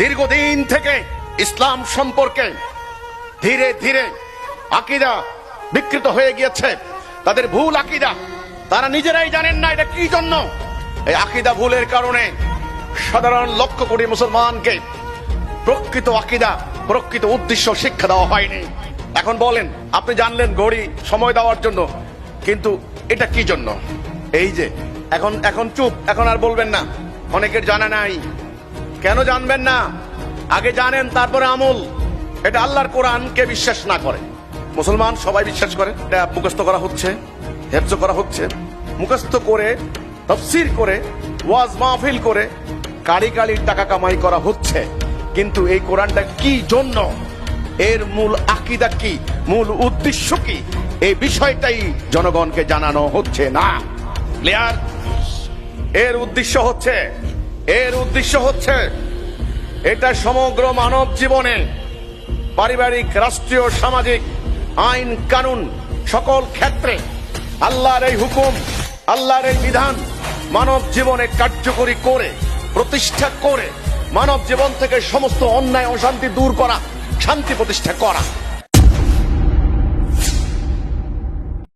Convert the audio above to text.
দীর্ঘদিন থেকে ইসলাম সম্পর্কে ধীরে ধীরে আকিদা বিকৃত হয়ে গিয়েছে। তাদের ভুল আকিদা, তারা নিজেরাই জানেন না এটা কি জন্য। এই আকিদা ভুলের কারণে সাধারণ লক্ষ কোটি মুসলমানকে প্রকৃত আকিদা, প্রকৃত উদ্দেশ্য শিক্ষা দেওয়া হয়নি। এখন বলেন, আপনি জানলেন ঘড়ি সময় দেওয়ার জন্য, কিন্তু এটা কি জন্য? এই যে, এখন এখন চুপ, এখন আর বলবেন না। অনেকের জানা নাই। কেন জানবেন না? আগে জানেন, তারপরে আমল। এটা আল্লাহর কোরআনকে বিশ্বাস না করে। মুসলমান সবাই বিশ্বাস করে, এটা মুখস্থ করা হচ্ছে, হেফজ করা হচ্ছে। মুখস্থ করে, তফসির করে, ওয়াজ মাহফিল করে কারি কালির টাকা কামাই করা হচ্ছে। কিন্তু এই কোরআনটা কি জন্য? এর মূল আকিদা কি? মূল উদ্দেশ্য কি? এই বিষয়টাই জনগণকে জানানো হচ্ছে না। ক্লিয়ার? এর উদ্দেশ্য হচ্ছে এর উদ্দেশ্য হচ্ছে এটা সমগ্র মানব জীবনে পারিবারিক, রাষ্ট্রীয়, সামাজিক, আইন, কানুন সকল ক্ষেত্রে আল্লাহর এই হুকুম, আল্লাহর এই বিধান মানব জীবনে কার্যকরী করে, প্রতিষ্ঠা করে, মানব জীবন থেকে সমস্ত অন্যায়, অশান্তি দূর করা, শান্তি প্রতিষ্ঠা করা।